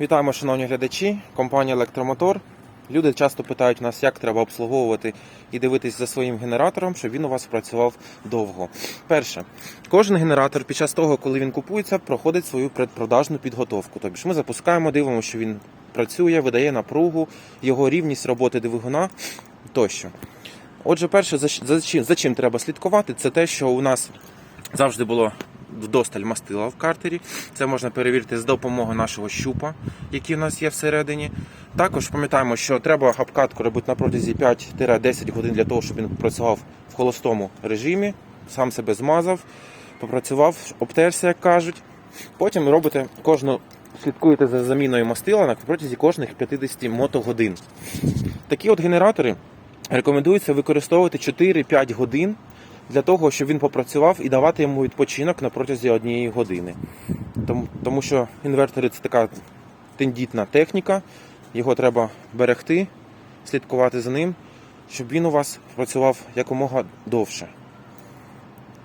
Вітаємо, шановні глядачі, компанія Електромотор. Люди часто питають нас, як треба обслуговувати і дивитись за своїм генератором, щоб він у вас працював довго. Перше, кожен генератор під час того, коли він купується, проходить свою предпродажну підготовку. Тобто ми запускаємо, дивимося, що він працює, видає напругу, його рівність роботи двигуна тощо. Отже, перше, за, чим, за чим треба слідкувати, це те, що у нас завжди було вдосталь мастила в картері. Це можна перевірити з допомогою нашого щупа, який у нас є всередині. Також пам'ятаємо, що треба обкатку робити на протязі 5-10 годин для того, щоб він працював в холостому режимі, сам себе змазав, попрацював, обтерся, як кажуть. Потім робите кожну, слідкуєте за заміною мастила на протязі кожних 50 мотогодин. Такі от генератори рекомендується використовувати 4-5 годин для того, щоб він попрацював і давати йому відпочинок на протязі однієї години. Тому, тому що інвертори це така тендітна техніка, його треба берегти, слідкувати за ним, щоб він у вас працював якомога довше.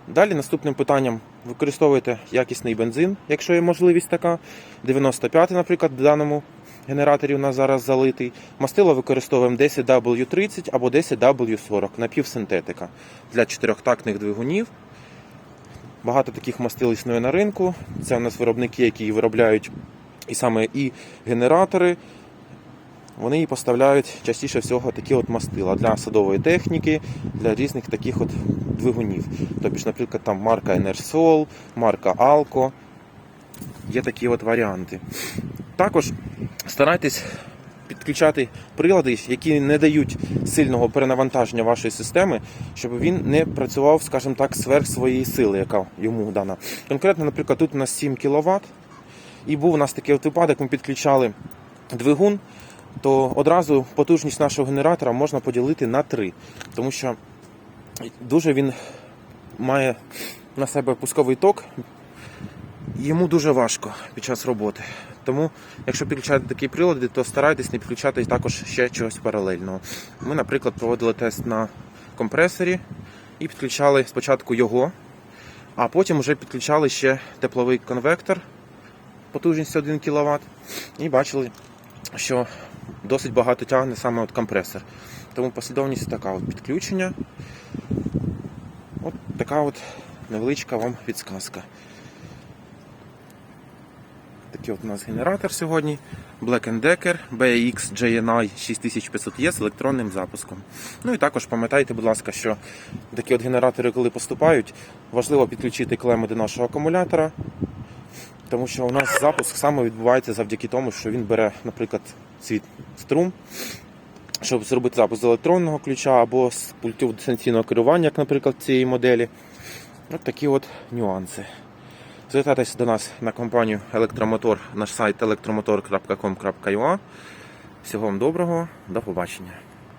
Далі наступним питанням використовуйте якісний бензин, якщо є можливість така. 95, наприклад, в даному генераторі у нас зараз залитий. Мастило використовуємо 10W30 або 10W40 напівсинтетика для чотирьохтактних двигунів. Багато таких мастил існує на ринку. Це у нас виробники, які виробляють і саме і генератори. Вони і поставляють частіше всього такі от мастила для садової техніки, для різних таких от двигунів. Тобто, наприклад, там марка Enersol, марка Alco. Є такі от варіанти. Також старайтесь підключати прилади, які не дають сильного перенавантаження вашої системи, щоб він не працював, скажімо так, сверх своєї сили, яка йому дана. Конкретно, наприклад, тут у нас 7 кВт, і був у нас такий от випадок, ми підключали двигун, то одразу потужність нашого генератора можна поділити на 3, тому що дуже він має на себе пусковий ток, йому дуже важко під час роботи. Тому, якщо підключаєте такі прилади, то старайтесь не підключати також ще чогось паралельного. Ми, наприклад, проводили тест на компресорі і підключали спочатку його, а потім вже підключали ще тепловий конвектор потужністю 1 кВт і бачили, що досить багато тягне саме от компресор. Тому послідовність така от підключення. От така от невеличка вам підсказка. Такий от у нас генератор сьогодні. Black Decker BX JNI 6500E з електронним запуском. Ну і також пам'ятайте, будь ласка, що такі от генератори, коли поступають, важливо підключити клеми до нашого акумулятора, тому що у нас запуск саме відбувається завдяки тому, що він бере, наприклад, світ струм, щоб зробити запуск з електронного ключа або з пультів дистанційного керування, як, наприклад, цієї моделі. От такі от нюанси. Звертайтеся до нас на компанію Електромотор, наш сайт електромотор.com.ua. Всього вам доброго, до побачення.